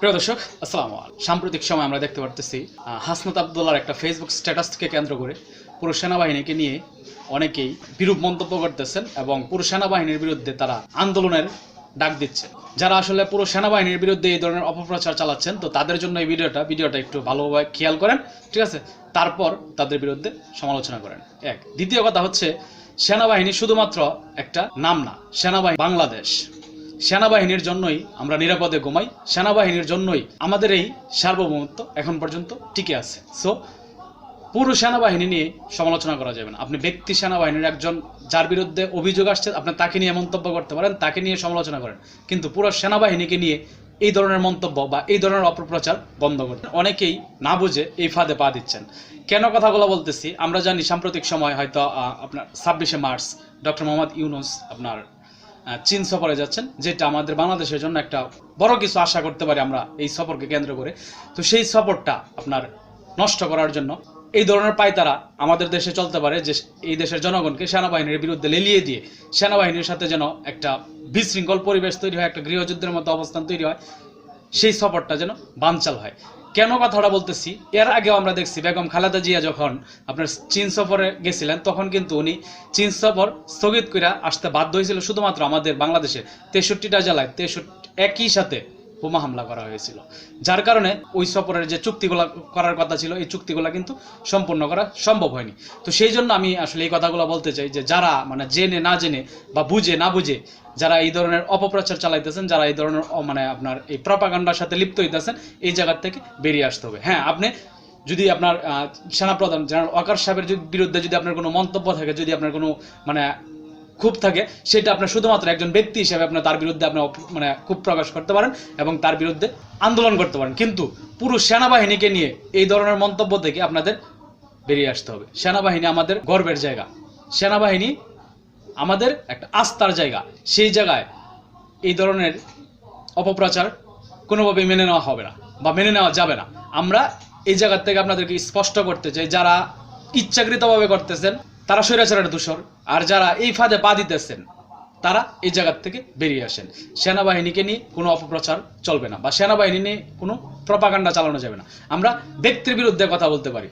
প্রিয় দর্শক, আসসালামু আলাইকুম। সাম্প্রতিক সময় আমরা দেখতে পারতেছি হাসনাত আবদুল্লার একটা ফেসবুক স্ট্যাটাসকে কেন্দ্র করে পুরো সেনাবাহিনীকে নিয়ে অনেকেই বিরূপ মন্তব্য করতেছেন এবং পুরো সেনাবাহিনীর বিরুদ্ধে তারা আন্দোলনের ডাক দিচ্ছে যারা আসলে পুরো সেনাবাহিনীর বিরুদ্ধে এই ধরনের অপপ্রচার চালাচ্ছেন, তো তাদের জন্য এই ভিডিওটা ভিডিওটা একটু ভালোভাবে খেয়াল করেন, ঠিক আছে? তারপর তাদের বিরুদ্ধে সমালোচনা করেন। এক। দ্বিতীয় কথা হচ্ছে, সেনাবাহিনী শুধুমাত্র একটা নাম না, সেনাবাহিনী বাংলাদেশ। সেনাবাহিনীর জন্যই আমরা নিরাপদে ঘুমাই, সেনাবাহিনীর জন্যই আমাদের এই সার্বভৌমত্ব এখন পর্যন্ত টিকে আছে। সো পুরো সেনাবাহিনী নিয়ে সমালোচনা করা যাবে না। আপনি ব্যক্তি সেনাবাহিনীর একজন, যার বিরুদ্ধে অভিযোগ আসছে, আপনি তাকে নিয়ে মন্তব্য করতে পারেন, তাকে নিয়ে সমালোচনা করেন। কিন্তু পুরো সেনাবাহিনীকে নিয়ে এই ধরনের মন্তব্য বা এই ধরনের অপপ্রচার বন্ধ করতে অনেকেই না বুঝে এই ফাঁদে পা দিচ্ছেন। কেন কথাগুলো বলতেছি? আমরা জানি সাম্প্রতিক সময় হয়তো আপনার ছাব্বিশে মার্চ, ডক্টর মোহাম্মদ ইউনুস আপনার চীন সফরে যাচ্ছেন, যেটা আমাদের বাংলাদেশের জন্য একটা বড় কিছু আশা করতে পারি আমরা এই সফরকে কেন্দ্র করে। তো সেই সফরটা আপনার নষ্ট করার জন্য এই ধরনের পায়তারা আমাদের দেশে চলতে পারে, যে এই দেশের জনগণকে সেনাবাহিনীর বিরুদ্ধে লেলিয়ে দিয়ে সেনাবাহিনীর সাথে যেন একটা বিশৃঙ্খল পরিবেশ তৈরি হয়, একটা গৃহযুদ্ধের মতো অবস্থান তৈরি হয়, সেই সফরটা যেন বানচাল হয়। কেন কথাটা বলতেছি? এর আগেও আমরা দেখছি বেগম খালেদা জিয়া যখন আপনার চীন সফরে গেছিলেন, তখন কিন্তু উনি চীন সফর স্থগিত করে আসতে বাধ্য হয়েছিল শুধুমাত্র আমাদের বাংলাদেশে তেষট্টিটা জেলায়, তেষট্টি একই সাথে বোমা হামলা করা হয়েছিল। যার কারণে ওই সফরের যে চুক্তিগুলো করার কথা ছিল, এই চুক্তিগুলো কিন্তু সম্পূর্ণ করা সম্ভব হয়নি। তো সেই জন্য আমি আসলে এই কথাগুলো বলতে চাই যে, যারা মানে জেনে না জেনে বা বুঝে না বুঝে যারা এই ধরনের অপপ্রচার চালাইতেছেন, যারা এই ধরনের মানে আপনার এই প্রপাগান্ডার সাথে লিপ্ত হইতেছেন, এই জায়গার থেকে বেরিয়ে আসতে হবে। হ্যাঁ আপনি যদি আপনার সেনাপ্রধান জেনারেল ওয়াকার সাহেবের বিরুদ্ধে যদি আপনার কোনো মন্তব্য থাকে, যদি আপনার কোনো মানে খুব থাকে, সেটা আপনার শুধুমাত্র একজন ব্যক্তি হিসেবে আপনার তার বিরুদ্ধে আপনি মানে খুব প্রকাশ করতে পারেন এবং তার বিরুদ্ধে আন্দোলন করতে পারেন। কিন্তু পুরো সেনাবাহিনীকে নিয়ে এই ধরনের মন্তব্য থেকে আপনাদের বেরিয়ে আসতে হবে। সেনাবাহিনী আমাদের গর্বের জায়গা। সেনাবাহিনী আমাদের একটা আস্থার জায়গা। সেই জায়গায় এই ধরনের অপপ্রচার কোনোভাবেই মেনে নেওয়া হবে না বা মেনে নেওয়া যাবে না। আমরা এই জায়গা থেকে আপনাদেরকে স্পষ্ট করতে চাই, যারা ইচ্ছাকৃতভাবে করতেছেন তারা স্বৈরাচারের দূষর। আর যারা এই ফাঁদে পা দিতেছেন, তারা এই জায়গার থেকে বেরিয়ে আসেন। সেনাবাহিনীকে নিয়ে কোনো অপপ্রচার চলবে না বা সেনাবাহিনী নিয়ে কোনো প্রপাগান্ডা চালানো যাবে না। আমরা ব্যক্তির বিরুদ্ধে কথা বলতে পারি।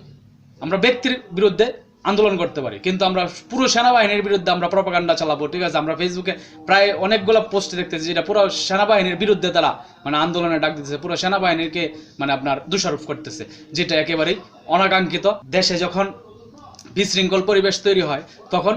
আমরা ব্যক্তির বিরুদ্ধে আন্দোলন করতে পারি। কিন্তু আমরা পুরো সেনাবাহিনীর বিরুদ্ধে আমরা প্রপাগান্ডা চালাবো, ঠিক আছে? আমরা ফেসবুকে প্রায় অনেকগুলো পোস্ট দেখতেছি যেটা পুরো সেনাবাহিনীর বিরুদ্ধে তারা মানে আন্দোলনে ডাক দিতেছে। পুরো সেনাবাহিনীকে মানে আপনার দোষারোপ করতেছে। যেটা একেবারেই অনাকাঙ্ক্ষিত। দেশে যখন বিশৃঙ্খল পরিবেশ তৈরি হয়, তখন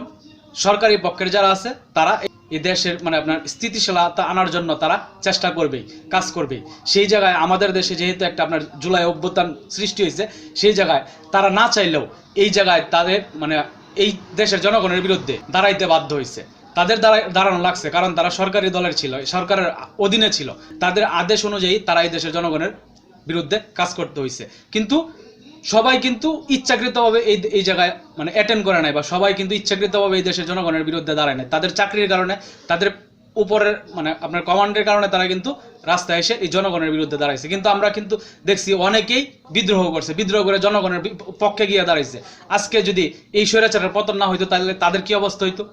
সরকারি পক্ষের যারা আছে, তারা এই দেশের মানে আপনার স্থিতিশীলতা আনার জন্য তারা চেষ্টা করবে কাজ করবে সেই জায়গায় আমাদের দেশে যেহেতু একটা আপনার জুলাই অভ্যুত্থান সৃষ্টি হয়েছে, সেই জায়গায় তারা না চাইলেও এই জায়গায় তাদের মানে এই দেশের জনগণের বিরুদ্ধে দাঁড়াইতে বাধ্য হয়েছে। তাদের দাঁড়ায় দাঁড়ানো লাগছে, কারণ তারা সরকারি দলের ছিল, সরকারের অধীনে ছিল। তাদের আদেশ অনুযায়ী তারা এই দেশের জনগণের বিরুদ্ধে কাজ করতে হয়েছে। কিন্তু সবাই কিন্তু ইচ্ছাকৃতভাবে এই এই জায়গায় মানে অ্যাটেন্ড করে নাই বা সবাই কিন্তু ইচ্ছাকৃতভাবে এই দেশের জনগণের বিরুদ্ধে দাঁড়ায় নাই। তাদের চাকরির কারণে, তাদের উপরের মানে আপনার কমান্ডের কারণে তারা কিন্তু রাস্তায় এসে এই জনগণের বিরুদ্ধে দাঁড়াইছে। কিন্তু আমরা কিন্তু দেখছি অনেকেই বিদ্রোহ করছে, বিদ্রোহ করে জনগণের পক্ষে গিয়ে দাঁড়াইছে। আজকে যদি এই স্বৈরাচারের পতন না হইতো, তাহলে তাদের কি অবস্থা হইতো?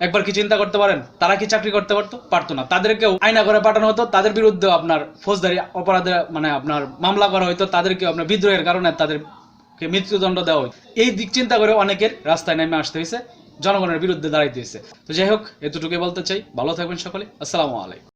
একবার কি চিন্তা করতে পারেন? তারা কি চাকরি করতে পারতো? পারতো না। তাদেরকেও আয়না করে পাঠানো হতো। তাদের বিরুদ্ধে আপনার ফৌজদারি অপরাধে মানে আপনার মামলা করা হতো তাদেরকে আপনার বিদ্রোহের কারণে তাদেরকে মৃত্যুদণ্ড দেওয়া হতো এই দিক চিন্তা করে অনেকের রাস্তায় নেমে আসতে হয়েছে জনগণের বিরুদ্ধে দাঁড়াইতে হয়েছে তো যাই হোক, এতটুকুই বলতে চাই। ভালো থাকবেন সকলে। আসসালামু আলাইকুম।